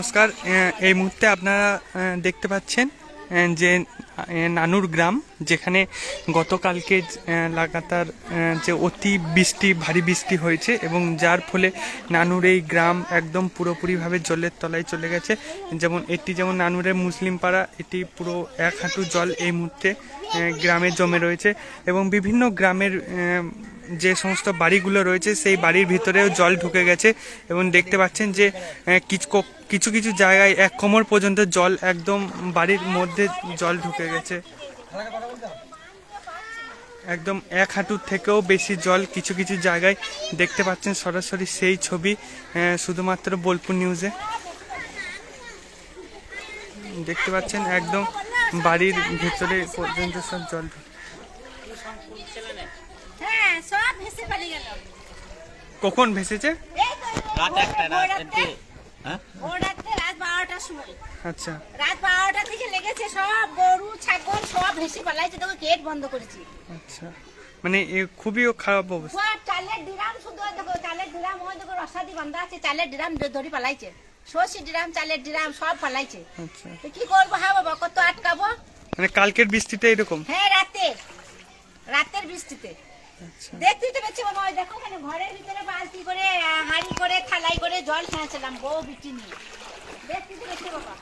নমস্কার। এই মুহূর্তে আপনারা দেখতে পাচ্ছেন যে নানুর গ্রাম, যেখানে গতকালকে লাগাতার যে অতি বৃষ্টি, ভারী বৃষ্টি হয়েছে এবং যার ফলে নানুর এই গ্রাম একদম পুরোপুরিভাবে জলের তলায় চলে গেছে। যেমন, এটি যেমন নানুরের মুসলিম পাড়া, এটি পুরো এক হাঁটু জল এই মুহূর্তে গ্রামে জমে রয়েছে এবং বিভিন্ন গ্রামের যে সমস্ত বাড়িগুলো রয়েছে, সেই বাড়ির ভিতরেও জল ঢুকে গেছে এবং দেখতে পাচ্ছেন যে কিছু কিছু জায়গায় এক কোমর পর্যন্ত জল একদম বাড়ির মধ্যে জল ঢুকে গেছে। একদম এক হাঁটুর থেকেও বেশি জল কিছু কিছু জায়গায় দেখতে পাচ্ছেন সরাসরি সেই ছবি শুধুমাত্র বোলপুর নিউজে। দেখতে পাচ্ছেন একদম বাড়ির ভেতরে পর্যন্ত সব জল সব ভেসে পালিয়ে গেল। কখন ভেসেছে? রাত একটা রাত হ্যাঁ? ভোর রাত বারোটার সময়। আচ্ছা। রাত বারোটা থেকে লেগেছে সব গরু ছাগল সব ভেসে পালাইছে তোকে গেট বন্ধ করেছি। আচ্ছা। মানে খুবই খারাপ অবস্থা। সব চালের ডিরাম শুধু ওই দেখো চালের ডিরাম ওই দেখো রসাদি বান্ধা আছে চালের ডিরাম ধরে পালাইছে। সর্ষে ডিরাম চালের ডিরাম সব পালাইছে। আচ্ছা। কি করব হ্যাঁ বাবা কত আটকাবো? মানে কালকের বৃষ্টিতে এরকম? হ্যাঁ রাতে। রাতের বৃষ্টিতে। আচ্ছা। দেখতেই তো পেয়েছি বাবা ওই দেখো ওখানে ঘরের ভিতরে বালতি করে হাঁড়ি করে থালাই করে জল খেয়েছিলাম বউ বিটি নিয়ে। দেখতেই তো পেয়েছি বাবা।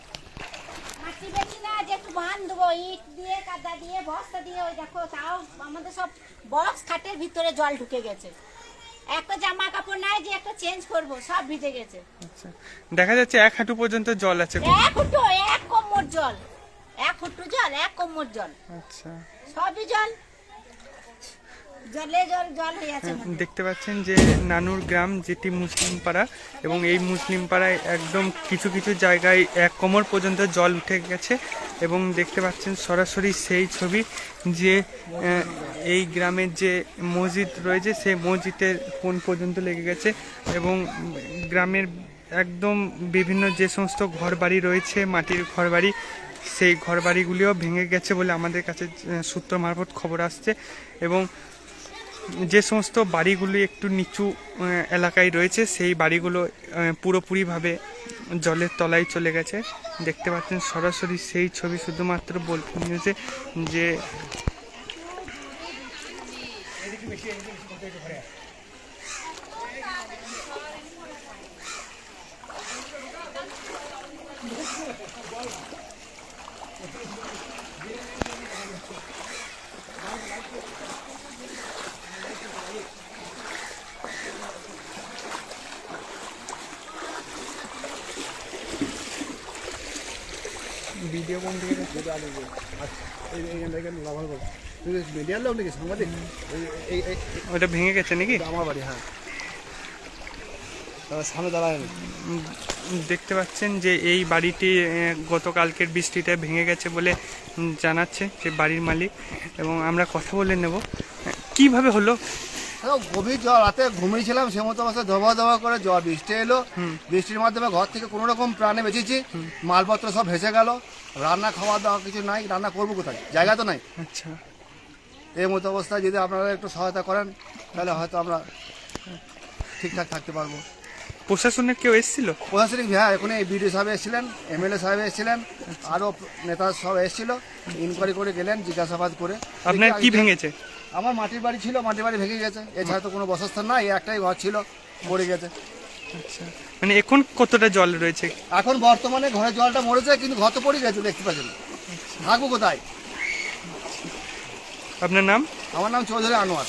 মাটি বেশি না যে একটু বাঁধ দেবো ইট দিয়ে কাদা দিয়ে বস্তা দিয়ে ওই দেখো তাও আমাদের সব বক্স খাটের ভিতরে জল ঢুকে গেছে। একটা জামা কাপড় নাই যে একটা চেঞ্জ করব সব ভিজে গেছে। আচ্ছা। দেখা যাচ্ছে এক হাঁটু পর্যন্ত জল আছে এক ফুটো এক কোমর জল। এক ফুটো জল এক কোমর জল। আচ্ছা। সবই জল জলে জল জল হয়ে আছে আমাদের। দেখতে পাচ্ছেন যে নানুর গ্রাম যেটি মুসলিম পাড়া এবং এই মুসলিম পাড়ায় একদম কিছু কিছু জায়গায় এক কোমর পর্যন্ত জল উঠে গেছে এবং দেখতে পাচ্ছেন সরাসরি সেই ছবি যে এই গ্রামের যে মসজিদ রয়েছে সেই মসজিদের কোন পর্যন্ত লেগে গেছে এবং গ্রামের একদম বিভিন্ন যে সমস্ত ঘরবাড়ি রয়েছে, মাটির ঘরবাড়ি, সেই ঘরবাড়িগুলিও ভেঙে গেছে বলে আমাদের কাছে সূত্র মারফত খবর আসছে এবং যে সমস্ত বাড়িগুলি একটু নিচু এলাকায় রয়েছে, সেই বাড়িগুলো পুরোপুরিভাবে জলের তলায় চলে গেছে। দেখতে পাচ্ছেন সরাসরি সেই ছবি শুধুমাত্র বোলপুর নিউজে, যে ভিডিও কোন দিকে মিডিয়ার লোক নাকি সাংবাদিক? ওটা ভেঙে গেছে নাকি? আমার বাড়ি হ্যাঁ। সামনে দাঁড়ায়। দেখতে পাচ্ছেন যে এই বাড়িটি গতকালকের বৃষ্টিতে ভেঙে গেছে বলে জানাচ্ছে যে বাড়ির মালিক। এবং আমরা কথা বলে নেব কীভাবে হলো? গভীর জল। রাতে ঘুমিয়েছিলাম সে মতো অবস্থা ধোয়া ধোয়া করে জল। বৃষ্টি এলো। বৃষ্টির মাধ্যমে ঘর থেকে কোনো রকম প্রাণে বেঁচেছি। মালপত্র সব ভেসে গেল। রান্না খাওয়া দাওয়া কিছু নাই। রান্না করব কোথায়? জায়গা তো নাই? আচ্ছা। এই মতো অবস্থায় যদি আপনারা একটু সহায়তা করেন তাহলে হয়তো আমরা ঠিকঠাক থাকতে পারব। প্রশাসনের কেউ এসেছিল? প্রশাসনিক হ্যাঁ এখন বিডিও সাহেব এসেছিলেন এমএলএ সাহেব এসেছিলেন আরও নেতা সব এসেছিল। ইনকোয়ারি করে গেলেন জিজ্ঞাসাবাদ করে। আপনার কি ভেঙেছে? আমার মাটির বাড়ি ছিল মাটির বাড়ি ভেঙে গেছে। এছাড়া তো কোনো বসস্থান নাই এই একটাই ঘর ছিল মরে গেছে। আচ্ছা। মানে এখন কতটা জল রয়েছে? এখন বর্তমানে ঘরে জলটা মরেছে কিন্তু ঘর তো পড়ে গেছে দেখতে পাচ্ছেন। থাকব কোথায়? আপনার নাম? আমার নাম চৌধুরী আনোয়ার।